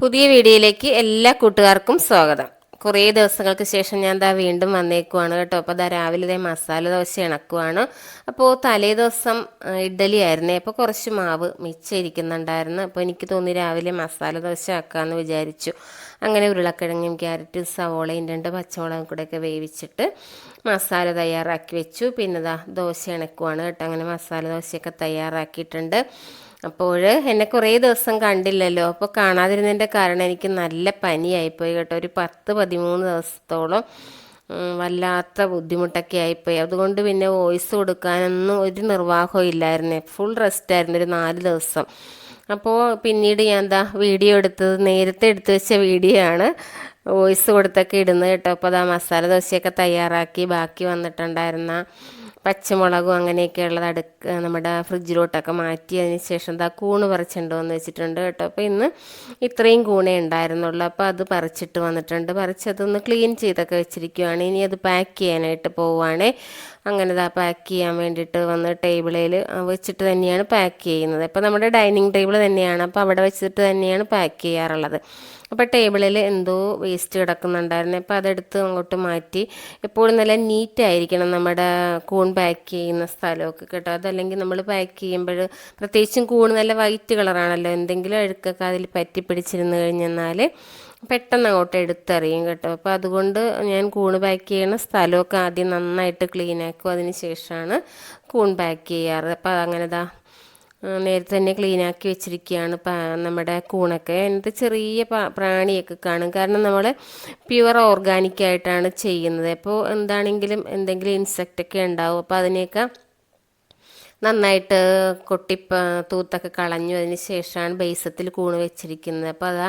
പുതിയ വീഡിയോയിലേക്ക് എല്ലാ കൂട്ടുകാർക്കും സ്വാഗതം. കുറേ ദിവസങ്ങൾക്ക് ശേഷം ഞാൻ ദാ വീണ്ടും വന്നേക്കുവാണ് കേട്ടോ. അപ്പോൾ ദാ രാവിലെ മസാല ദോശ ഇണക്കുവാണ്. അപ്പോൾ തലേ ദിവസം ഇഡ്ഡലി ആയിരുന്നേ. അപ്പോൾ കുറച്ച് മാവ് മിച്ചിരിക്കുന്നുണ്ടായിരുന്നു അപ്പോൾ എനിക്ക് തോന്നി രാവിലെ മസാല ദോശ ആക്കാമെന്ന് വിചാരിച്ചു. അങ്ങനെ ഉരുളക്കിഴങ്ങും ക്യാരറ്റും സവോളയും രണ്ട് പച്ചമുളകും കൂടെയൊക്കെ വേവിച്ചിട്ട് മസാല തയ്യാറാക്കി വെച്ചു. പിന്നെ ദാ ദോശ ഇണക്കുവാണ് കേട്ടോ. അങ്ങനെ മസാല ദോശയൊക്കെ തയ്യാറാക്കിയിട്ടുണ്ട്. അപ്പോൾ എന്നെ കുറേ ദിവസം കണ്ടില്ലല്ലോ. അപ്പോൾ കാണാതിരുന്നതിന്റെ കാരണം എനിക്ക് നല്ല പനിയായിപ്പോയി കേട്ടോ. ഒരു പത്ത് പതിമൂന്ന് ദിവസത്തോളം വല്ലാത്ത ബുദ്ധിമുട്ടൊക്കെ ആയിപ്പോയി. അതുകൊണ്ട് പിന്നെ വോയിസ് കൊടുക്കാനൊന്നും ഒരു നിർവാഹവും ഇല്ലായിരുന്നു. ഫുൾ റെസ്റ്റ് ആയിരുന്നു ഒരു നാല് ദിവസം. അപ്പോൾ പിന്നീട് ഞാൻ എന്താ വീഡിയോ എടുത്തത് നേരത്തെ എടുത്തു വെച്ച വീഡിയോ ആണ് വോയിസ് കൊടുത്തൊക്കെ ഇടുന്നത് കേട്ടോ. അപ്പോൾ അതാ മസാല ദോശയൊക്കെ തയ്യാറാക്കി ബാക്കി വന്നിട്ടുണ്ടായിരുന്ന പച്ചമുളകും അങ്ങനെയൊക്കെയുള്ളത് അടുക്ക നമ്മുടെ ഫ്രിഡ്ജിലോട്ടൊക്കെ മാറ്റി അതിന് ശേഷം എന്താ കൂണ് പറിച്ചിട്ടുണ്ടോ എന്ന് വെച്ചിട്ടുണ്ട് കേട്ടോ. അപ്പോൾ ഇന്ന് ഇത്രയും കൂണേ ഉണ്ടായിരുന്നുള്ളൂ. അപ്പോൾ അത് പറിച്ചിട്ട് വന്നിട്ടുണ്ട്. പറിച്ചതൊന്ന് ക്ലീൻ ചെയ്തൊക്കെ വെച്ചിരിക്കുവാണ്. ഇനി അത് പാക്ക് ചെയ്യാനായിട്ട് പോവുകയാണേ അങ്ങനെ ദാ പാക്ക് ചെയ്യാൻ വേണ്ടിയിട്ട് വന്ന് ടേബിളിൽ വെച്ചിട്ട് തന്നെയാണ് പാക്ക് ചെയ്യുന്നത്. അപ്പോൾ നമ്മുടെ ഡൈനിങ് ടേബിൾ തന്നെയാണ്. അപ്പോൾ അവിടെ വെച്ചിട്ട് തന്നെയാണ് പാക്ക് ചെയ്യാറുള്ളത്. അപ്പോൾ ടേബിളിൽ എന്തോ വേസ്റ്റ് കിടക്കുന്നുണ്ടായിരുന്നു. അപ്പോൾ അതെടുത്ത് അങ്ങോട്ട് മാറ്റി. എപ്പോഴും നല്ല നീറ്റ് ആയിരിക്കണം നമ്മുടെ കൂൺ പാക്ക് ചെയ്യുന്ന സ്ഥലമൊക്കെ കേട്ടോ. അതല്ലെങ്കിൽ നമ്മൾ പാക്ക് ചെയ്യുമ്പോൾ പ്രത്യേകിച്ചും കൂൺ നല്ല വൈറ്റ് കളറാണല്ലോ എന്തെങ്കിലും അഴുക്കൊക്കെ അതിൽ പറ്റി പിടിച്ചിരുന്ന് കഴിഞ്ഞെന്നാൽ പെട്ടെന്ന് അങ്ങോട്ട് എടുത്തെറിയും കേട്ടോ. അപ്പോൾ അതുകൊണ്ട് ഞാൻ കൂൺ പാക്ക് ചെയ്യുന്ന സ്ഥലമൊക്കെ ആദ്യം നന്നായിട്ട് ക്ലീൻ ആക്കും. അതിന് ശേഷമാണ് കൂൺ പാക്ക് ചെയ്യാറ്. അപ്പോൾ അങ്ങനെ ദാ നേരത്തെ തന്നെ ക്ലീൻ ആക്കി വെച്ചിരിക്കുകയാണ് നമ്മുടെ കൂണൊക്കെ. എന്നിട്ട് ചെറിയ പ്രാണിയൊക്കെ കാണും. കാരണം നമ്മൾ പ്യുവർ ഓർഗാനിക് ആയിട്ടാണ് ചെയ്യുന്നത്. അപ്പോൾ എന്താണെങ്കിലും എന്തെങ്കിലും ഇൻസെക്റ്റൊക്കെ ഉണ്ടാവും. അപ്പോൾ അതിനെയൊക്കെ നന്നായിട്ട് കൊട്ടി തൂത്തൊക്കെ കളഞ്ഞു. അതിന് ശേഷമാണ് ബേസത്തിൽ കൂണ് വെച്ചിരിക്കുന്നത്. അപ്പോൾ അതാ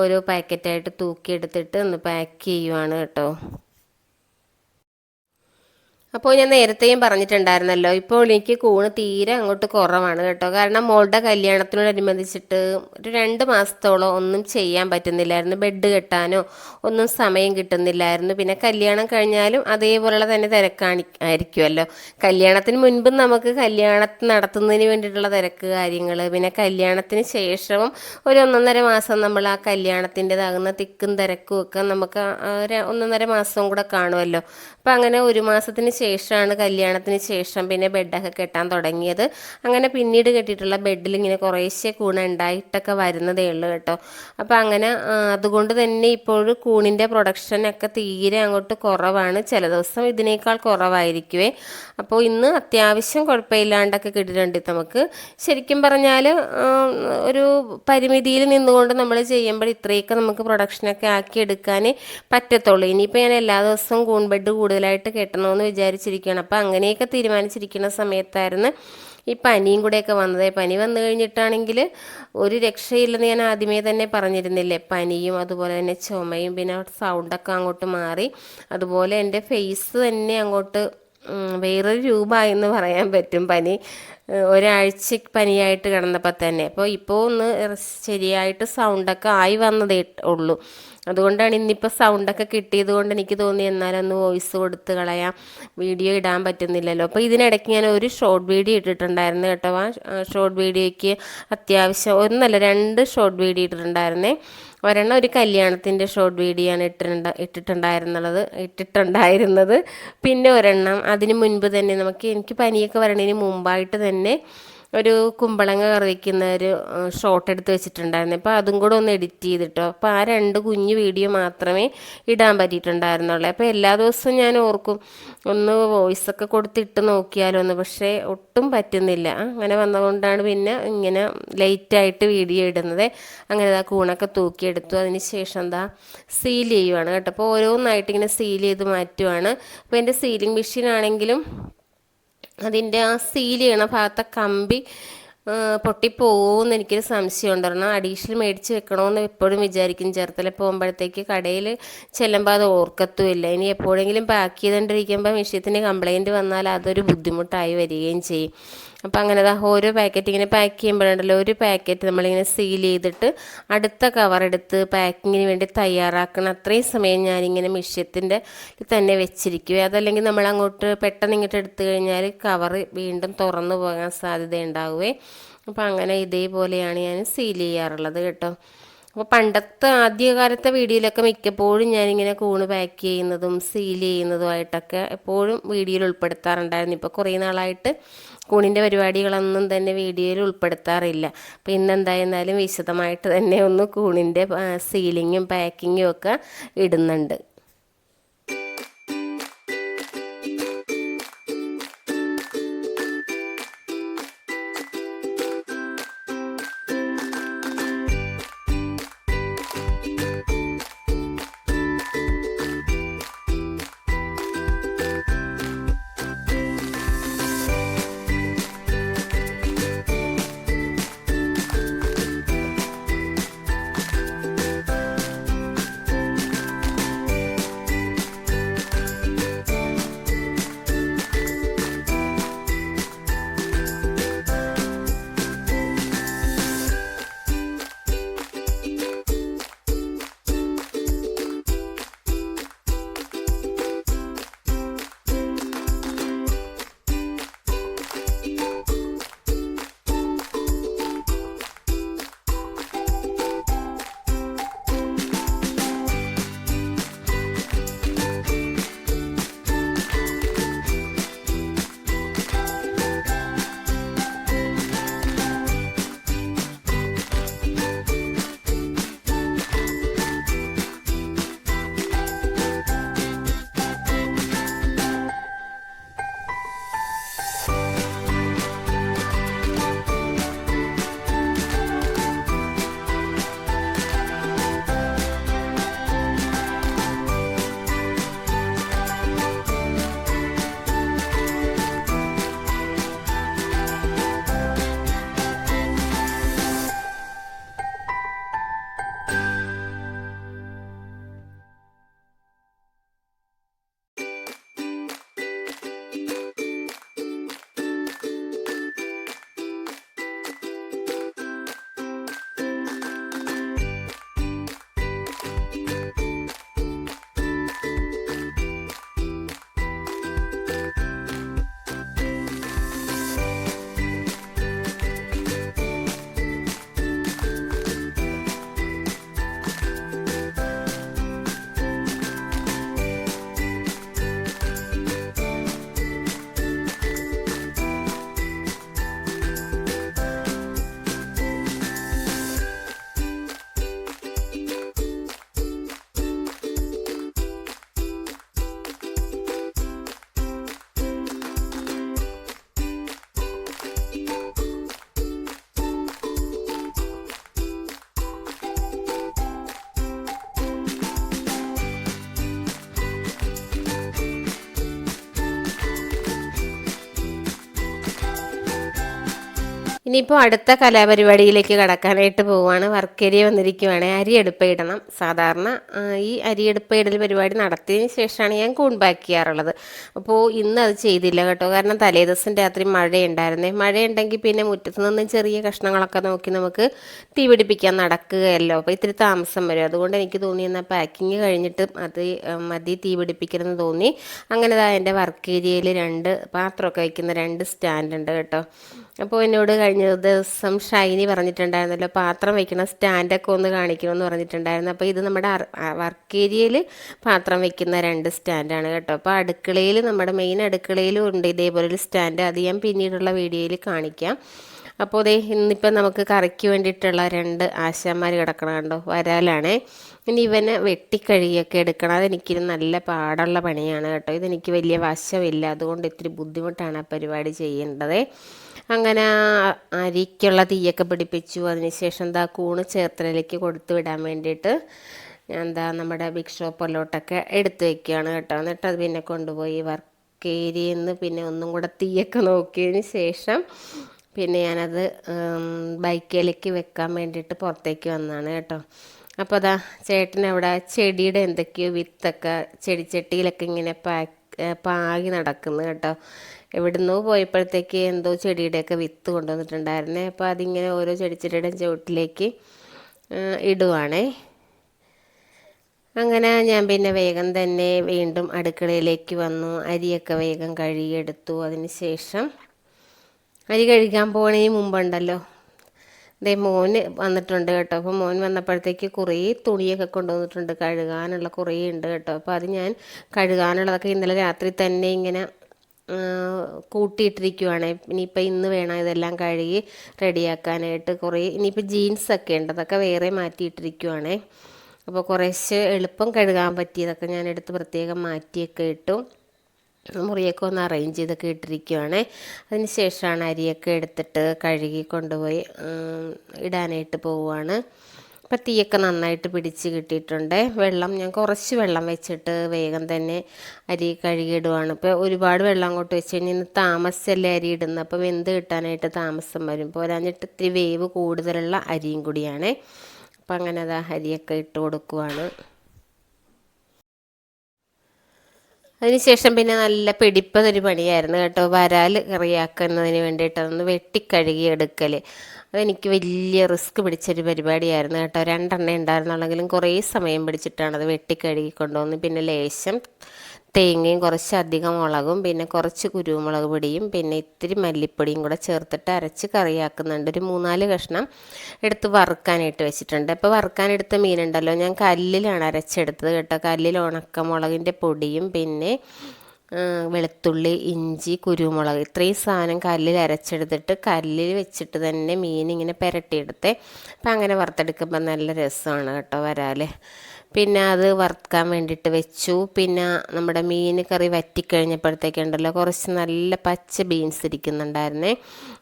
ഓരോ പാക്കറ്റായിട്ട് തൂക്കിയെടുത്തിട്ട് ഒന്ന് പാക്ക് ചെയ്യുവാണ് കേട്ടോ. അപ്പോൾ ഞാൻ നേരത്തെയും പറഞ്ഞിട്ടുണ്ടായിരുന്നല്ലോ ഇപ്പോൾ എനിക്ക് കൂണ് തീരെ അങ്ങോട്ട് കുറവാണ് കേട്ടോ. കാരണം മോളുടെ കല്യാണത്തിനോടനുബന്ധിച്ചിട്ട് ഒരു രണ്ട് മാസത്തോളം ഒന്നും ചെയ്യാൻ പറ്റുന്നില്ലായിരുന്നു. ബെഡ് കെട്ടാനോ ഒന്നും സമയം കിട്ടുന്നില്ലായിരുന്നു. പിന്നെ കല്യാണം കഴിഞ്ഞാലും അതേപോലെയുള്ള തന്നെ തിരക്കാണി ആയിരിക്കുമല്ലോ കല്യാണത്തിന് മുൻപ് നമുക്ക് കല്യാണം നടത്തുന്നതിന് വേണ്ടിയിട്ടുള്ള തിരക്ക് കാര്യങ്ങൾ പിന്നെ കല്യാണത്തിന് ശേഷവും ഒരു ഒന്നൊന്നര മാസം നമ്മൾ ആ കല്യാണത്തിന്റെതാകുന്ന തിക്കും തിരക്കും ഒക്കെ നമുക്ക് ഒരു ഒന്നൊന്നര മാസവും കൂടെ കാണുമല്ലോ അപ്പം അങ്ങനെ ഒരു മാസത്തിന് ശേഷമാണ് കല്യാണത്തിന് ശേഷം പിന്നെ ബെഡൊക്കെ കെട്ടാൻ തുടങ്ങിയത്. അങ്ങനെ പിന്നീട് കെട്ടിയിട്ടുള്ള ബെഡിൽ ഇങ്ങനെ കുറേശ്ശെ കൂണ ഉണ്ടായിട്ടൊക്കെ വരുന്നതേ ഉള്ളൂ കേട്ടോ. അപ്പം അങ്ങനെ അതുകൊണ്ട് തന്നെ ഇപ്പോഴും കൂണിന്റെ പ്രൊഡക്ഷനൊക്കെ തീരെ അങ്ങോട്ട് കുറവാണ്. ചില ദിവസം ഇതിനേക്കാൾ കുറവായിരിക്കുവേ. അപ്പോൾ ഇന്ന് അത്യാവശ്യം കുഴപ്പമില്ലാണ്ടൊക്കെ കിട്ടിയിട്ടുണ്ട് നമുക്ക്. ശരിക്കും പറഞ്ഞാൽ ഒരു പരിമിതിയിൽ നിന്നുകൊണ്ട് നമ്മൾ ചെയ്യുമ്പോൾ ഇത്രയൊക്കെ നമുക്ക് പ്രൊഡക്ഷനൊക്കെ ആക്കി എടുക്കാൻ പറ്റത്തുള്ളൂ. ഇനിയിപ്പോൾ ഞാൻ എല്ലാ ദിവസവും കൂൺ ബെഡ് കൂടുതലായിട്ട് കെട്ടണമെന്ന് വിചാരിച്ചിരിക്കുകയാണ്. അപ്പോൾ അങ്ങനെയൊക്കെ തീരുമാനിച്ചിരിക്കുന്ന സമയത്തായിരുന്നു ഈ പനിയും കൂടെയൊക്കെ വന്നത്. പനി വന്നു കഴിഞ്ഞിട്ടാണെങ്കിൽ ഒരു രക്ഷയില്ലെന്ന് ഞാൻ ആദ്യമേ തന്നെ പറഞ്ഞിരുന്നില്ലേ. പനിയും അതുപോലെ തന്നെ ചുമയും പിന്നെ സൗണ്ടൊക്കെ അങ്ങോട്ട് മാറി. അതുപോലെ എന്റെ ഫേസ് തന്നെ അങ്ങോട്ട് വേറൊരു രൂപമായെന്ന് പറയാൻ പറ്റും. പനി ഒരാഴ്ച പനിയായിട്ട് കിടന്നപ്പോൾ തന്നെ. അപ്പോൾ ഇപ്പോൾ ഒന്ന് ശരിയായിട്ട് സൗണ്ടൊക്കെ ആയി വന്നതേ ഉള്ളൂ. അതുകൊണ്ടാണ് ഇന്നിപ്പോൾ സൗണ്ടൊക്കെ കിട്ടിയത് കൊണ്ട് എനിക്ക് തോന്നി എന്നാലൊന്ന് വോയിസ് കൊടുത്ത് കളയാം. വീഡിയോ ഇടാൻ പറ്റുന്നില്ലല്ലോ. അപ്പോൾ ഇതിനിടയ്ക്ക് ഞാൻ ഒരു ഷോർട്ട് വീഡിയോ ഇട്ടിട്ടുണ്ടായിരുന്നു കേട്ടോ. ആ ഷോർട്ട് വീഡിയോയ്ക്ക് അത്യാവശ്യം ഒന്നല്ല രണ്ട് ഷോർട്ട് വീഡിയോ ഇട്ടിട്ടുണ്ടായിരുന്നേ. ഒരെണ്ണം ഒരു കല്യാണത്തിന്റെ ഷോർട്ട് വീഡിയോ ആണ് ഇട്ടിട്ടുണ്ട ഇട്ടിട്ടുണ്ടായിരുന്നുള്ളത് ഇട്ടിട്ടുണ്ടായിരുന്നത്. പിന്നെ ഒരെണ്ണം അതിന് മുൻപ് തന്നെ നമുക്ക് എനിക്ക് പനിയൊക്കെ വരണതിന് മുമ്പായിട്ട് തന്നെ ഒരു കുമ്പളങ്ങ കറി വയ്ക്കുന്ന ഒരു ഷോട്ട് എടുത്ത് വെച്ചിട്ടുണ്ടായിരുന്നു. അപ്പോൾ അതും കൂടെ ഒന്ന് എഡിറ്റ് ചെയ്തിട്ടോ. അപ്പോൾ ആ രണ്ട് കുഞ്ഞു വീഡിയോ മാത്രമേ ഇടാൻ പറ്റിയിട്ടുണ്ടായിരുന്നുള്ളൂ. അപ്പോൾ എല്ലാ ദിവസവും ഞാൻ ഓർക്കും ഒന്ന് വോയിസ് ഒക്കെ കൊടുത്തിട്ട് നോക്കിയാലോ എന്ന് പക്ഷേ ഒട്ടും പറ്റുന്നില്ല. അങ്ങനെ വന്നതുകൊണ്ടാണ് പിന്നെ ഇങ്ങനെ ലേറ്റായിട്ട് വീഡിയോ ഇടുന്നത്. അങ്ങനെ ആ കൂണൊക്കെ തൂക്കിയെടുത്തു. അതിന് ശേഷം എന്താ സീൽ ചെയ്യുവാണ് കേട്ടോ. അപ്പോൾ ഓരോന്നായിട്ട് ഇങ്ങനെ സീൽ ചെയ്ത് മാറ്റുവാണ്. അപ്പോൾ എന്റെ സീലിംഗ് മെഷീൻ ആണെങ്കിലും അതിന്റെ ആ സീൽ ചെയ്യണ ഭാഗത്തെ കമ്പി പൊട്ടിപ്പോകുമെന്ന് എനിക്കൊരു സംശയം ഉണ്ടായിരുന്നു അഡീഷണൽ മേടിച്ച് വെക്കണമെന്ന് എപ്പോഴും വിചാരിക്കും. ചേർത്തല പോകുമ്പോഴത്തേക്ക് കടയിൽ ചെല്ലുമ്പോൾ അത് ഓർക്കത്തുമില്ല. ഇനി എപ്പോഴെങ്കിലും പാക്ക് ചെയ്തുകൊണ്ടിരിക്കുമ്പോൾ മെഷീനത്തിന് കംപ്ലൈന്റ് വന്നാൽ അതൊരു ബുദ്ധിമുട്ടായി വരികയും ചെയ്യും. അപ്പോൾ അങ്ങനെ ദാ ഓരോ പാക്കറ്റ് ഇങ്ങനെ പാക്ക് ചെയ്യുമ്പോഴുണ്ടല്ലോ ഒരു പാക്കറ്റ് നമ്മളിങ്ങനെ സീൽ ചെയ്തിട്ട് അടുത്ത കവർ എടുത്ത് പാക്കിങ്ങിന് വേണ്ടി തയ്യാറാക്കണം അത്രയും സമയം ഞാനിങ്ങനെ മിഷ്യത്തിന്റെ തന്നെ വെച്ചിരിക്കും. അതല്ലെങ്കിൽ നമ്മൾ അങ്ങോട്ട് പെട്ടെന്ന് ഇങ്ങോട്ട് എടുത്തു കഴിഞ്ഞാൽ കവർ വീണ്ടും തുറന്നു പോകാൻ സാധ്യത ഉണ്ടാവുകയെ അപ്പോൾ അങ്ങനെ ഇതേപോലെയാണ് ഞാൻ സീൽ ചെയ്യാറുള്ളത് കേട്ടോ. അപ്പോൾ പണ്ടത്തെ ആദ്യകാലത്തെ വീഡിയോയിലൊക്കെ മിക്കപ്പോഴും ഞാനിങ്ങനെ കൂണ് പാക്ക് ചെയ്യുന്നതും സീൽ ചെയ്യുന്നതുമായിട്ടൊക്കെ എപ്പോഴും വീഡിയോയിൽ ഉൾപ്പെടുത്താറുണ്ടായിരുന്നു. ഇപ്പോൾ കുറേ നാളായിട്ട് കൂണിന്റെ പരിപാടികളൊന്നും തന്നെ വീഡിയോയിൽ ഉൾപ്പെടുത്താറില്ല. അപ്പോൾ ഇന്നെന്തായിരുന്നാലും വിശദമായിട്ട് തന്നെ ഒന്ന് കൂണിന്റെ സീലിങ്ങും പാക്കിങ്ങും ഒക്കെ ഇടുന്നുണ്ട്. ഇനിയിപ്പോൾ അടുത്ത കലാപരിപാടിയിലേക്ക് കടക്കാനായിട്ട് പോവുകയാണ് വർക്കേരിയ വന്നിരിക്കുവാണ്. അരിയെടുപ്പ് ഇടണം സാധാരണ ഈ അരിയെടുപ്പ് ഇടൽ പരിപാടി നടത്തിയതിന് ശേഷമാണ് ഞാൻ കൂൺപാക്ക് ചെയ്യാറുള്ളത്. അപ്പോൾ ഇന്ന് അത് ചെയ്തില്ല കേട്ടോ. കാരണം തലേദിവസം രാത്രി മഴയുണ്ടായിരുന്നേ. മഴയുണ്ടെങ്കിൽ പിന്നെ മുറ്റത്ത് നിന്ന് ചെറിയ കഷ്ണങ്ങളൊക്കെ നോക്കി നമുക്ക് തീ പിടിപ്പിക്കാൻ നടക്കുകയല്ലോ. അപ്പോൾ ഇത്തിരി താമസം വരും. അതുകൊണ്ട് എനിക്ക് തോന്നി എന്നാൽ പാക്കിങ് കഴിഞ്ഞിട്ട് അത് മതി തീ പിടിപ്പിക്കണമെന്ന് തോന്നി. അങ്ങനെ ദാ എന്റെ വർക്ക് ഏരിയയിൽ രണ്ട് പാത്രമൊക്കെ വയ്ക്കുന്ന രണ്ട് സ്റ്റാൻഡുണ്ട് കേട്ടോ. അപ്പോൾ എന്നോട് കഴിഞ്ഞ ദിവസം ഷൈനി പറഞ്ഞിട്ടുണ്ടായിരുന്നല്ലോ പാത്രം വെക്കണ സ്റ്റാൻഡൊക്കെ ഒന്ന് കാണിക്കണമെന്ന് പറഞ്ഞിട്ടുണ്ടായിരുന്നു. അപ്പോൾ ഇത് നമ്മുടെ വർക്ക് ഏരിയയിൽ പാത്രം വെക്കുന്ന രണ്ട് സ്റ്റാൻഡാണ് കേട്ടോ. അപ്പോൾ അടുക്കളയിൽ നമ്മുടെ മെയിൻ അടുക്കളയിലും ഉണ്ട് ഇതേപോലെ ഒരു സ്റ്റാൻഡ്. അത് ഞാൻ പിന്നീടുള്ള വീഡിയോയിൽ കാണിക്കാം. അപ്പോൾ ദേ ഇന്നിപ്പം നമുക്ക് കറിക്ക് വേണ്ടിയിട്ടുള്ള രണ്ട് ആശാന്മാർ കിടക്കണം കണ്ടോ? വരാലാണേ. ഇനി ഇവനെ വെട്ടിക്കഴുകിയൊക്കെ എടുക്കണം. അതെനിക്കിത് നല്ല പാടുള്ള പണിയാണ് കേട്ടോ. ഇതെനിക്ക് വലിയ വശമില്ല. അതുകൊണ്ട് ഇത്തിരി ബുദ്ധിമുട്ടാണ് ആ പരിപാടി ചെയ്യേണ്ടത്. അങ്ങനെ അരിക്കുള്ള തീയൊക്കെ പിടിപ്പിച്ചു. അതിനുശേഷം എന്താ കൂണ് ചേർത്തലയിലേക്ക് കൊടുത്തു വിടാൻ വേണ്ടിയിട്ട് ഞാൻ എന്താ നമ്മുടെ ബിഗ് ഷോപ്പിലോട്ടൊക്കെ എടുത്തു വെക്കുകയാണ് കേട്ടോ. എന്നിട്ട് അത് പിന്നെ കൊണ്ടുപോയി വർക്ക് ഏരിയയിൽ നിന്ന് പിന്നെ ഒന്നും കൂടെ തീയൊക്കെ നോക്കിയതിന് ശേഷം പിന്നെ ഞാനത് ബൈക്കിലേക്ക് വെക്കാൻ വേണ്ടിയിട്ട് പുറത്തേക്ക് വന്നതാണ് കേട്ടോ. അപ്പോൾ അതാ ചേട്ടൻ അവിടെ ചെടിയുടെ എന്തൊക്കെയോ വിത്തൊക്കെ ചെടിച്ചട്ടിയിലൊക്കെ ഇങ്ങനെ പാക്ക് പാകി നടക്കുന്നു കേട്ടോ. എവിടുന്നോ പോയപ്പോഴത്തേക്ക് എന്തോ ചെടിയുടെയൊക്കെ വിത്ത് കൊണ്ടുവന്നിട്ടുണ്ടായിരുന്നേ. അപ്പോൾ അതിങ്ങനെ ഓരോ ചെടിച്ചെടിയുടെ ചുവട്ടിലേക്ക് ഇടുവാണേ. അങ്ങനെ ഞാൻ പിന്നെ വേഗം തന്നെ വീണ്ടും അടുക്കളയിലേക്ക് വന്നു. അരിയൊക്കെ വേഗം കഴുകിയെടുത്തു. അതിന് ശേഷം അരി കഴുകാൻ പോകണേ മുമ്പുണ്ടല്ലോ. ദേ മോന് വന്നിട്ടുണ്ട് കേട്ടോ. അപ്പോൾ മോൻ വന്നപ്പോഴത്തേക്ക് കുറേ തുണിയൊക്കെ കൊണ്ടുവന്നിട്ടുണ്ട് കഴുകാനുള്ള കുറേ ഉണ്ട് കേട്ടോ. അപ്പോൾ അത് ഞാൻ കഴുകാനുള്ളതൊക്കെ ഇന്നലെ രാത്രി തന്നെ ഇങ്ങനെ കൂട്ടിയിട്ടിരിക്കുവാണ്. ഇനിയിപ്പോൾ ഇന്ന് വേണം ഇതെല്ലാം കഴുകി റെഡിയാക്കാനായിട്ട് കുറേ ഇനിയിപ്പോൾ ജീൻസൊക്കെ ഉണ്ട്. അതൊക്കെ വേറെ മാറ്റിയിട്ടിരിക്കുവാണേ. അപ്പോൾ കുറേശ്ശെ എളുപ്പം കഴുകാൻ പറ്റിയതൊക്കെ ഞാൻ എടുത്ത് പ്രത്യേകം മാറ്റിയൊക്കെ ഇട്ടു. മുറിയൊക്കെ ഒന്ന് അറേഞ്ച് ചെയ്തൊക്കെ ഇട്ടിരിക്കുവാണ്. അതിന് ശേഷമാണ് അരിയൊക്കെ എടുത്തിട്ട് കഴുകി കൊണ്ടുപോയി ഇടാനായിട്ട് പോവുകയാണ് അപ്പം തീയൊക്കെ നന്നായിട്ട് പിടിച്ച് കിട്ടിയിട്ടുണ്ട്. വെള്ളം ഞാൻ കുറച്ച് വെള്ളം വെച്ചിട്ട് വേഗം തന്നെ അരി കഴുകിയിടുവാണ്. ഇപ്പോൾ ഒരുപാട് വെള്ളം അങ്ങോട്ട് വെച്ച് കഴിഞ്ഞാൽ താമസിച്ചല്ലേ അരി ഇടുന്നത്? അപ്പോൾ വെന്ത് കിട്ടാനായിട്ട് താമസം വരും? പോരാഞ്ഞിട്ട് ഇത്തിരി വേവ് കൂടുതലുള്ള അരിയും കൂടിയാണ്. അപ്പം അങ്ങനെ അതാ അരിയൊക്കെ ഇട്ട് കൊടുക്കുവാണ്. അതിനുശേഷം പിന്നെ നല്ല പിടിപ്പതൊരു പണിയായിരുന്നു കേട്ടോ. വരാൽ കറിയാക്കുന്നതിന് വേണ്ടിയിട്ട് അതൊന്ന് വെട്ടിക്കഴുകി എടുക്കൽ അതെനിക്ക് വലിയ റിസ്ക് പിടിച്ചൊരു പരിപാടിയായിരുന്നു കേട്ടോ. രണ്ടെണ്ണ ഉണ്ടായിരുന്നുള്ളെങ്കിലും കുറേ സമയം പിടിച്ചിട്ടാണ് അത് വെട്ടിക്കഴുകി കൊണ്ടുവന്ന് പിന്നെ ലേശം തേങ്ങയും കുറച്ച് അധികം മുളകും പിന്നെ കുറച്ച് കുരുമുളക് പൊടിയും പിന്നെ ഇത്തിരി മല്ലിപ്പൊടിയും കൂടെ ചേർത്തിട്ട് അരച്ച് കറിയാക്കുന്നുണ്ട്. ഒരു മൂന്നാൽ കഷ്ണം എടുത്ത് വറുക്കാനായിട്ട് വെച്ചിട്ടുണ്ട്. അപ്പോൾ വറുക്കാനെടുത്ത മീനുണ്ടല്ലോ. ഞാൻ കല്ലിലാണ് അരച്ചെടുത്തത് കേട്ടോ. കല്ലിൽ ഉണക്കമുളകിന്റെ പൊടിയും പിന്നെ വെളുത്തുള്ളി ഇഞ്ചി കുരുമുളക് ഇത്രയും സാധനം കല്ലിൽ അരച്ചെടുത്തിട്ട് കല്ലിൽ വെച്ചിട്ട് തന്നെ മീൻ ഇങ്ങനെ പുരട്ടിയെടുത്ത്. അപ്പം അങ്ങനെ വറുത്തെടുക്കുമ്പോൾ നല്ല രസമാണ് കേട്ടോ വരാൽ പിന്നെ അത് വറുക്കാൻ വേണ്ടിയിട്ട് വെച്ചു. പിന്നെ നമ്മുടെ മീൻ കറി വറ്റിക്കഴിഞ്ഞപ്പോഴത്തേക്കുണ്ടല്ലോ കുറച്ച് നല്ല പച്ച ബീൻസ് ഇരിക്കുന്നുണ്ടായിരുന്നേ.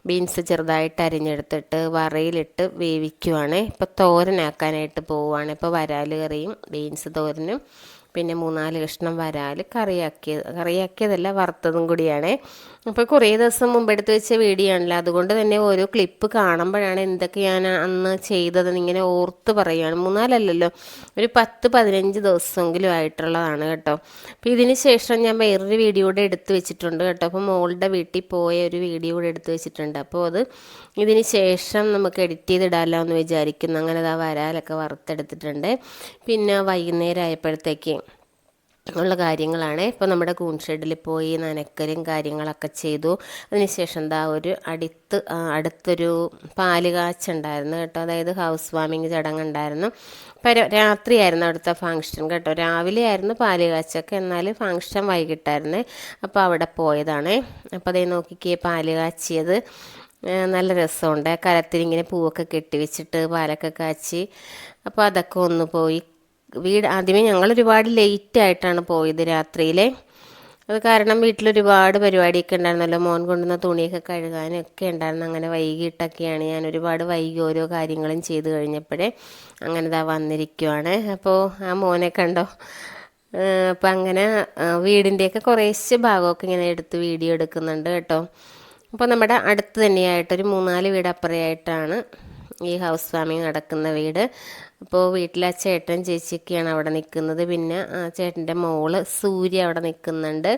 ബീൻസ് ചെറുതായിട്ട് അരിഞ്ഞെടുത്തിട്ട് വറയിലിട്ട് വേവിക്കുവാണ്. ഇപ്പോൾ തോരനാക്കാനായിട്ട് പോവുകയാണ് ഇപ്പോൾ വരാൽ കറിയും ബീൻസ് തോരനും. പിന്നെ മൂന്നാൽ കഷ്ണം വരാൽ കറിയാക്കിയത് കറിയാക്കിയതല്ല വറുത്തതും കൂടിയാണ്. അപ്പോൾ കുറേ ദിവസം മുമ്പ് എടുത്ത് വെച്ച വീഡിയോ ആണല്ലോ. അതുകൊണ്ട് തന്നെ ഓരോ ക്ലിപ്പ് കാണുമ്പോഴാണ് എന്തൊക്കെ ഞാൻ അന്ന് ചെയ്തതെന്ന് ഇങ്ങനെ ഓർത്ത് പറയുകയാണ് മൂന്നാലല്ലല്ലോ ഒരു പത്ത് പതിനഞ്ച് ദിവസമെങ്കിലും ആയിട്ടുള്ളതാണ് കേട്ടോ. അപ്പോൾ ഇതിന് ശേഷം ഞാൻ വേറൊരു വീഡിയോ കൂടെ എടുത്ത് വെച്ചിട്ടുണ്ട് കേട്ടോ. അപ്പോൾ മോളുടെ വീട്ടിൽ പോയ ഒരു വീഡിയോ കൂടെ എടുത്ത് വെച്ചിട്ടുണ്ട്. അപ്പോൾ അത് ഇതിന് ശേഷം നമുക്ക് എഡിറ്റ് ചെയ്തിടാമല്ലോ എന്ന് വിചാരിക്കുന്നു. അങ്ങനെ ഇതാ വരാലൊക്കെ വറുത്തെടുത്തിട്ടുണ്ട്. പിന്നെ വൈകുന്നേരം ആയപ്പോഴത്തേക്ക് ഉള്ള കാര്യങ്ങളാണ്. ഇപ്പോൾ നമ്മുടെ കൂൺ ഷെഡിൽ പോയി നനക്കലും കാര്യങ്ങളൊക്കെ ചെയ്തു. അതിനുശേഷം എന്താ ഒരു അടുത്ത് അടുത്തൊരു പാൽ കാച്ചുണ്ടായിരുന്നു കേട്ടോ. അതായത് ഹൗസ് വാമിങ് ചടങ്ങുണ്ടായിരുന്നു. ഇപ്പോൾ രാത്രിയായിരുന്നു അവിടുത്തെ ഫങ്ഷൻ കേട്ടോ. രാവിലെ ആയിരുന്നു പാൽ കാച്ചൊക്കെ. എന്നാൽ ഫങ്ഷൻ വൈകിട്ടായിരുന്നു. അപ്പോൾ അവിടെ പോയതാണ്. അപ്പോൾ അതേ നോക്കിക്കേ പാൽ കാച്ചിയത്. നല്ല രസമുണ്ട്. കരത്തിൽ കലത്തിലിങ്ങനെ പൂവൊക്കെ കെട്ടിവെച്ചിട്ട് പാലൊക്കെ കാച്ചി. അപ്പോൾ അതൊക്കെ ഒന്ന് പോയി വീട് ആദ്യമേ ഞങ്ങൾ ഒരുപാട് ലേറ്റ് ആയിട്ടാണ് പോയത് രാത്രിയിലെ. അത് കാരണം വീട്ടിലൊരുപാട് പരിപാടിയൊക്കെ ഉണ്ടായിരുന്നല്ലോ. മോൻ കൊണ്ടുവന്ന തുണിയൊക്കെ കഴുകാനൊക്കെ ഉണ്ടായിരുന്നു. അങ്ങനെ വൈകിട്ടൊക്കെയാണ് ഞാൻ ഒരുപാട് വൈകി ഓരോ കാര്യങ്ങളും ചെയ്ത് കഴിഞ്ഞപ്പോഴേ അങ്ങനെ ഇതാ വന്നിരിക്കുവാണ്. അപ്പോൾ ആ മോനെ കണ്ടോ? അപ്പം അങ്ങനെ വീടിന്റെയൊക്കെ കുറേശ്ശെ ഭാഗമൊക്കെ ഇങ്ങനെ എടുത്ത് വീഡിയോ എടുക്കുന്നുണ്ട് കേട്ടോ. അപ്പോൾ നമ്മുടെ അടുത്ത് തന്നെയായിട്ടൊരു മൂന്നാൽ വീട് അപ്പുറയായിട്ടാണ് ഈ ഹൗസ് വാമിങ് നടക്കുന്ന വീട്. അപ്പോൾ വീട്ടിലെ ചേട്ടൻ ചേച്ചിയൊക്കെയാണ് അവിടെ നിൽക്കുന്നത്. പിന്നെ ചേട്ടന്റെ മോൾ സൂര്യ അവിടെ നിൽക്കുന്നുണ്ട്.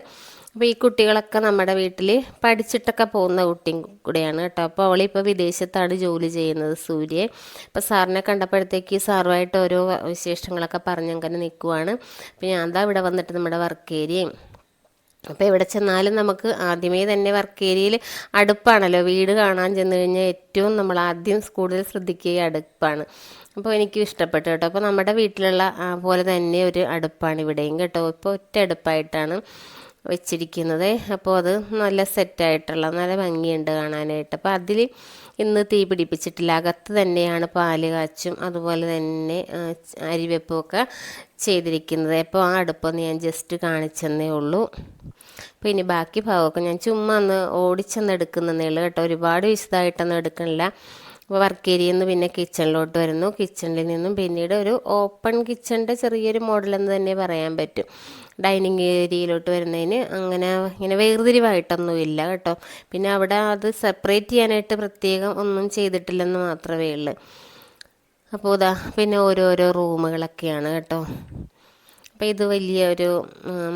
അപ്പോൾ ഈ കുട്ടികളൊക്കെ നമ്മുടെ വീട്ടിൽ പഠിച്ചിട്ടൊക്കെ പോകുന്ന കുട്ടിയും കൂടെയാണ് കേട്ടോ. അപ്പോൾ അവളിപ്പോൾ വിദേശത്താണ് ജോലി ചെയ്യുന്നത് സൂര്യ അപ്പോൾ സാറിനെ കണ്ടപ്പോഴത്തേക്ക് സാറുമായിട്ട് ഓരോ വിശേഷങ്ങളൊക്കെ പറഞ്ഞങ്ങനെ നിൽക്കുവാണ്. അപ്പോൾ ഞാൻ എന്താ ഇവിടെ വന്നിട്ട് നമ്മുടെ വർക്ക് ഏരിയയും അപ്പോൾ എവിടെ ചെന്നാലും നമുക്ക് ആദ്യമേ തന്നെ വർക്ക് ഏരിയയിൽ അടുപ്പാണല്ലോ. വീട് കാണാൻ ചെന്ന് കഴിഞ്ഞാൽ ഏറ്റവും നമ്മൾ ആദ്യം കൂടുതൽ ശ്രദ്ധിക്കുക അടുപ്പാണ്. അപ്പോൾ എനിക്കും ഇഷ്ടപ്പെട്ടു കേട്ടോ. അപ്പോൾ നമ്മുടെ വീട്ടിലുള്ള പോലെ തന്നെ ഒരു അടുപ്പാണ് ഇവിടെയും കേട്ടോ. ഇപ്പോൾ ഒറ്റ അടുപ്പായിട്ടാണ് വെച്ചിരിക്കുന്നത്. അപ്പോൾ അത് നല്ല സെറ്റായിട്ടുള്ള നല്ല ഭംഗിയുണ്ട് കാണാനായിട്ട്. അപ്പോൾ അതിൽ ഇന്ന് തീ പിടിപ്പിച്ചിട്ടില്ല. അകത്ത് തന്നെയാണ് പാൽ കാച്ചും അതുപോലെ തന്നെ അരിവെപ്പുമൊക്കെ ചെയ്തിരിക്കുന്നത്. അപ്പോൾ ആ അടുപ്പൊന്ന് ഞാൻ ജസ്റ്റ് കാണിച്ചെന്നേ ഉള്ളൂ. അപ്പോൾ ഇനി ബാക്കി ഭാഗമൊക്കെ ഞാൻ ചുമ്മാ ഒന്ന് ഓടിച്ചെന്ന് എടുക്കുന്നതേ ഉള്ളൂ കേട്ടോ. ഒരുപാട് വിശദമായിട്ടൊന്നും എടുക്കണില്ല. അപ്പോൾ വർക്ക് ഏരിയയിൽ നിന്ന് പിന്നെ കിച്ചണിലോട്ട് വരുന്നു. കിച്ചണിൽ നിന്നും പിന്നീട് ഒരു ഓപ്പൺ കിച്ചണിന്റെ ചെറിയൊരു മോഡൽ എന്ന് തന്നെ പറയാൻ പറ്റും. ഡൈനിങ് ഏരിയയിലോട്ട് വരുന്നതിന് അങ്ങനെ ഇങ്ങനെ വേർതിരിവായിട്ടൊന്നുമില്ല കേട്ടോ. പിന്നെ അവിടെ അത് സെപ്പറേറ്റ് ചെയ്യാനായിട്ട് പ്രത്യേകം ഒന്നും ചെയ്തിട്ടില്ലെന്ന് മാത്രമേ ഉള്ളൂ. അപ്പോൾ ഇതാ പിന്നെ ഓരോരോ റൂമുകളൊക്കെയാണ് കേട്ടോ. അപ്പോൾ ഇത് വലിയൊരു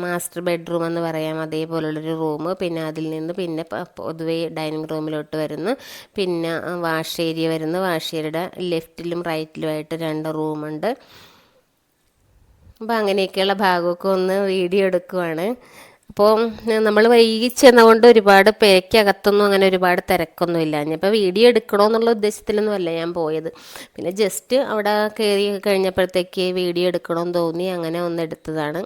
മാസ്റ്റർ ബെഡ്റൂം എന്ന് പറയാം. അതേപോലുള്ളൊരു റൂം പിന്നെ അതിൽ നിന്ന് പിന്നെ പൊതുവെ ഡൈനിങ് റൂമിലോട്ട് വരുന്നു പിന്നെ വാഷ് ഏരിയ വരുന്നു വാഷ് ഏരിയയുടെ ലെഫ്റ്റിലും റൈറ്റിലുമായിട്ട് രണ്ട് റൂമുണ്ട് അപ്പോൾ അങ്ങനെയൊക്കെയുള്ള ഭാഗമൊക്കെ ഒന്ന് വീഡിയോ എടുക്കുവാണ്. അപ്പോൾ നമ്മൾ വൈകി ചെന്നതുകൊണ്ട് ഒരുപാട് പേക്കകത്തൊന്നും അങ്ങനെ ഒരുപാട് തിരക്കൊന്നും ഇല്ല. ഞാനിപ്പോൾ വീഡിയോ എടുക്കണമെന്നുള്ള ഉദ്ദേശത്തിലൊന്നും അല്ല ഞാൻ പോയത്. പിന്നെ ജസ്റ്റ് അവിടെ കയറി കഴിഞ്ഞപ്പോഴത്തേക്ക് വീഡിയോ എടുക്കണമെന്ന് തോന്നി അങ്ങനെ ഒന്ന് എടുത്തതാണ്.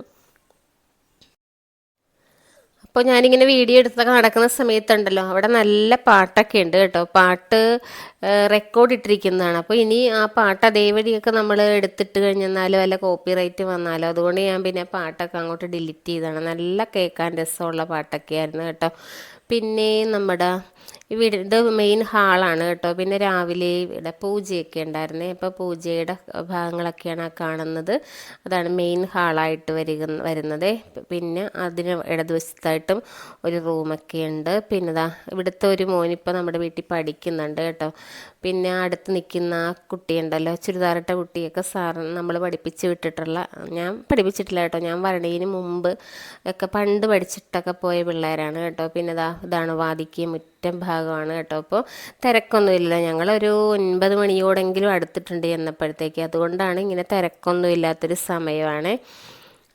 അപ്പോൾ ഞാനിങ്ങനെ വീഡിയോ എടുത്തൊക്കെ നടക്കുന്ന സമയത്തുണ്ടല്ലോ അവിടെ നല്ല പാട്ടൊക്കെ ഉണ്ട് കേട്ടോ. പാട്ട് റെക്കോർഡ് ഇട്ടിരിക്കുന്നതാണ്. അപ്പോൾ ഇനി ആ പാട്ട് അതേവഴിയൊക്കെ നമ്മൾ എടുത്തിട്ട് കഴിഞ്ഞെന്നാലും വല്ല കോപ്പി റൈറ്റ് വന്നാലോ? അതുകൊണ്ട് ഞാൻ പിന്നെ പാട്ടൊക്കെ അങ്ങോട്ട് ഡിലീറ്റ് ചെയ്തതാണ്. നല്ല കേൾക്കാൻ രസമുള്ള പാട്ടൊക്കെ ആയിരുന്നു കേട്ടോ. പിന്നെ നമ്മുടെ ഇവിടെ ഇത് മെയിൻ ഹാളാണ് കേട്ടോ. പിന്നെ രാവിലെ ഇവിടെ പൂജയൊക്കെ ഉണ്ടായിരുന്നേ. അപ്പോൾ പൂജയുടെ ഭാഗങ്ങളൊക്കെയാണ് ആ കാണുന്നത്. അതാണ് മെയിൻ ഹാളായിട്ട് വരിക വരുന്നത്. പിന്നെ അതിന് ഇടതുവശത്തായിട്ടും ഒരു റൂമൊക്കെ ഉണ്ട്. പിന്നെ ഇതാ ഇവിടുത്തെ ഒരു മോനിപ്പോൾ നമ്മുടെ വീട്ടിൽ പഠിക്കുന്നുണ്ട് കേട്ടോ. പിന്നെ അടുത്ത് നിൽക്കുന്ന ആ കുട്ടിയുണ്ടല്ലോ ചുരിദാറിട്ട കുട്ടിയൊക്കെ സാറ് നമ്മൾ പഠിപ്പിച്ച് വിട്ടിട്ടുള്ള ഞാൻ പഠിപ്പിച്ചിട്ടില്ല കേട്ടോ ഞാൻ വരണതിന് മുമ്പ് ഒക്കെ പണ്ട് പഠിച്ചിട്ടൊക്കെ പോയ പിള്ളേരാണ് കേട്ടോ. പിന്നെ ഇതാ ഇതാണ് വാദിക്കുക മുറ്റം ഭാഗമാണ് കേട്ടോ. അപ്പോൾ തിരക്കൊന്നുമില്ല ഞങ്ങളൊരു ഒൻപത് മണിയോടെങ്കിലും അടുത്തിട്ടുണ്ട് എന്നപ്പോഴത്തേക്ക്. അതുകൊണ്ടാണ് ഇങ്ങനെ തിരക്കൊന്നും ഇല്ലാത്തൊരു സമയമാണ്.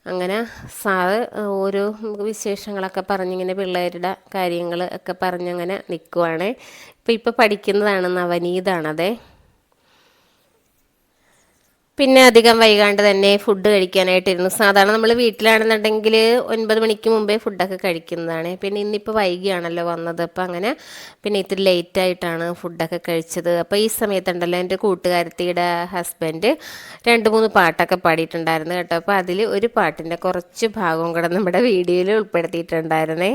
അങ്ങനെ സാറ് ഓരോ വിശേഷങ്ങളൊക്കെ പറഞ്ഞിങ്ങനെ പിള്ളേരുടെ കാര്യങ്ങൾ ഒക്കെ പറഞ്ഞങ്ങനെ നിൽക്കുവാണ് ഇപ്പം ഇപ്പം പഠിക്കുന്നതാണ് നവനീതാണതേ പിന്നെ അധികം വൈകാണ്ട് തന്നെ ഫുഡ് കഴിക്കാനായിട്ടിരുന്നു. സാധാരണ നമ്മൾ വീട്ടിലാണെന്നുണ്ടെങ്കിൽ ഒൻപത് മണിക്ക് മുമ്പേ ഫുഡൊക്കെ കഴിക്കുന്നതാണ്. പിന്നെ ഇന്നിപ്പോൾ വൈകിയാണല്ലോ വന്നത്. അപ്പോൾ അങ്ങനെ പിന്നെ ഇത്തിരി ലേറ്റ് ആയിട്ടാണ് ഫുഡൊക്കെ കഴിച്ചത്. അപ്പോൾ ഈ സമയത്തുണ്ടല്ലോ എന്റെ കൂട്ടുകാരത്തിയുടെ ഹസ്ബൻഡ് രണ്ട് മൂന്ന് പാട്ടൊക്കെ പാടിയിട്ടുണ്ടായിരുന്നു കേട്ടോ. അപ്പോൾ അതിൽ ഒരു പാട്ടിന്റെ കുറച്ച് ഭാഗവും കൂടെ നമ്മുടെ വീഡിയോയിൽ ഉൾപ്പെടുത്തിയിട്ടുണ്ടായിരുന്നേ.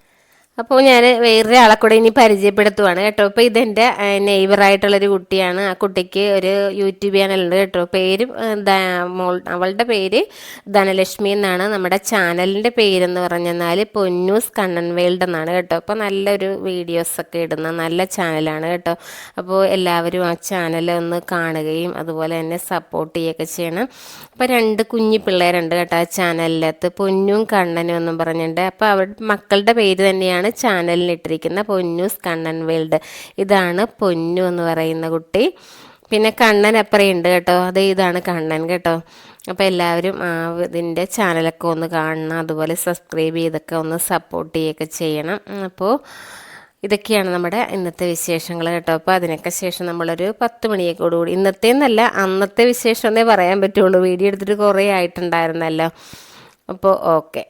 അപ്പോൾ ഞാൻ വേറൊരു ആളെ കൂടെ ഇനി പരിചയപ്പെടുത്തുവാണ് കേട്ടോ. അപ്പോൾ ഇതെന്റെ നെയ്ബറായിട്ടുള്ളൊരു കുട്ടിയാണ്. ആ കുട്ടിക്ക് ഒരു യൂട്യൂബ് ചാനലുണ്ട് കേട്ടോ. പേര് മോൾ അവളുടെ പേര് ധനലക്ഷ്മി എന്നാണ്. നമ്മുടെ ചാനലിന്റെ പേരെന്ന് പറഞ്ഞാൽ പൊന്നൂസ് കണ്ണൻ വേൾഡ് എന്നാണ് കേട്ടോ. അപ്പോൾ നല്ലൊരു വീഡിയോസൊക്കെ ഇടുന്ന നല്ല ചാനലാണ് കേട്ടോ. അപ്പോൾ എല്ലാവരും ആ ചാനൽ ഒന്ന് കാണുകയും അതുപോലെ തന്നെ സപ്പോർട്ട് ചെയ്യുകയൊക്കെ ചെയ്യണം. അപ്പോൾ രണ്ട് കുഞ്ഞു പിള്ളേരുണ്ട് കേട്ടോ ആ ചാനലിനകത്ത്. പൊന്നും കണ്ണനും എന്നും പറഞ്ഞിട്ടുണ്ട്. അപ്പോൾ അവരുടെ മക്കളുടെ പേര് തന്നെയാണ് ചാനലിൽ ഇട്ടിരിക്കുന്ന പൊന്നൂസ് കണ്ണൻ വേൾഡ്. ഇതാണ് പൊന്നു എന്ന് പറയുന്ന കുട്ടി. പിന്നെ കണ്ണൻ അപ്പുറയുണ്ട് കേട്ടോ. അത് ഇതാണ് കണ്ണൻ കേട്ടോ. അപ്പോൾ എല്ലാവരും ഇതിന്റെ ചാനലൊക്കെ ഒന്ന് കാണണം. അതുപോലെ സബ്സ്ക്രൈബ് ചെയ്തൊക്കെ ഒന്ന് സപ്പോർട്ട് ചെയ്യുകയൊക്കെ ചെയ്യണം. അപ്പോൾ ഇതൊക്കെയാണ് നമ്മുടെ ഇന്നത്തെ വിശേഷങ്ങൾ കേട്ടോ. അപ്പോൾ അതിനൊക്കെ ശേഷം നമ്മളൊരു പത്ത് മണിയൊക്കെ ഇന്നത്തെ എന്നല്ല അന്നത്തെ വിശേഷം എന്നേ പറയാൻ പറ്റുള്ളൂ. വീഡിയോ എടുത്തിട്ട് കുറേ ആയിട്ടുണ്ടായിരുന്നല്ലോ. അപ്പോൾ ഓക്കെ.